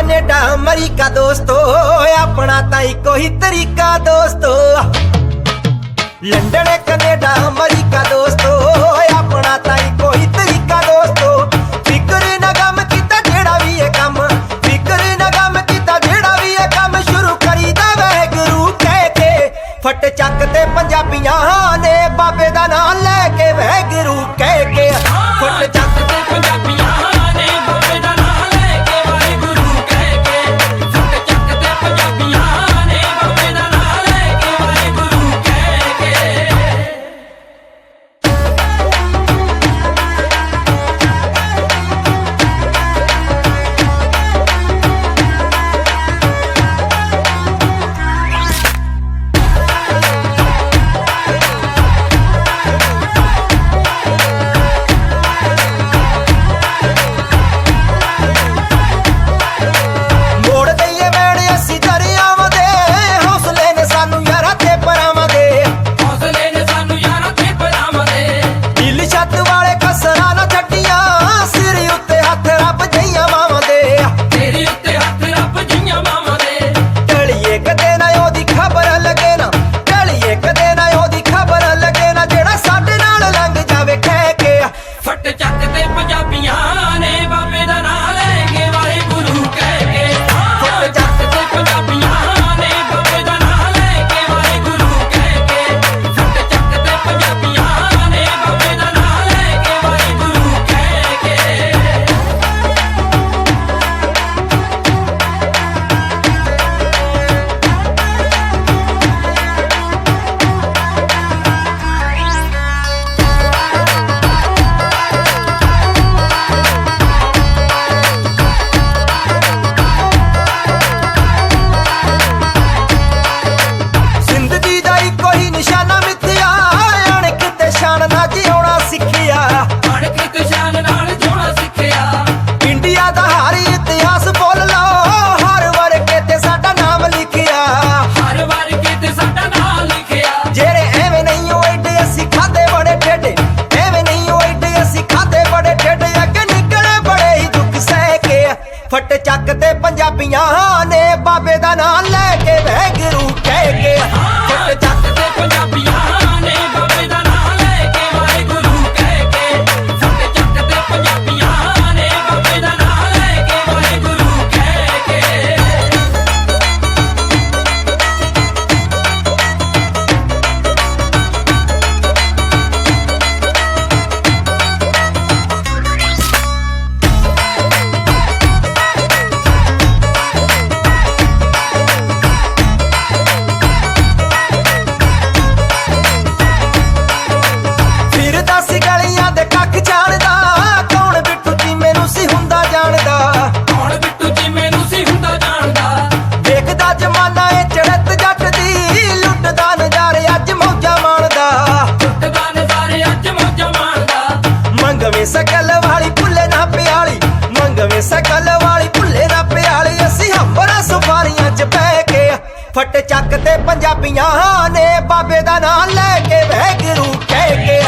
Canada America ਦੋਸਤੋ ਆਪਣਾ ਤਾਂ ਇੱਕੋ ਹੀ ਤਰੀਕਾ ਦੋਸਤੋ ਲੰਡਨ ਕੈਨੇਡਾ ਅਮਰੀਕਾ ਫਟ ਚੱਕ ਤੇ ਪੰਜਾਬੀਆਂ ਬਹਿ ਕੇ ਫਟ ਚੱਕ ਤੇ ਪੰਜਾਬੀਆਂ ਨੇ ਬਾਬੇ ਦਾ ਨਾਮ ਲੈ ਕੇ ਵਹਿ ਗੁਰੂ ਕਹਿ ਕੇ।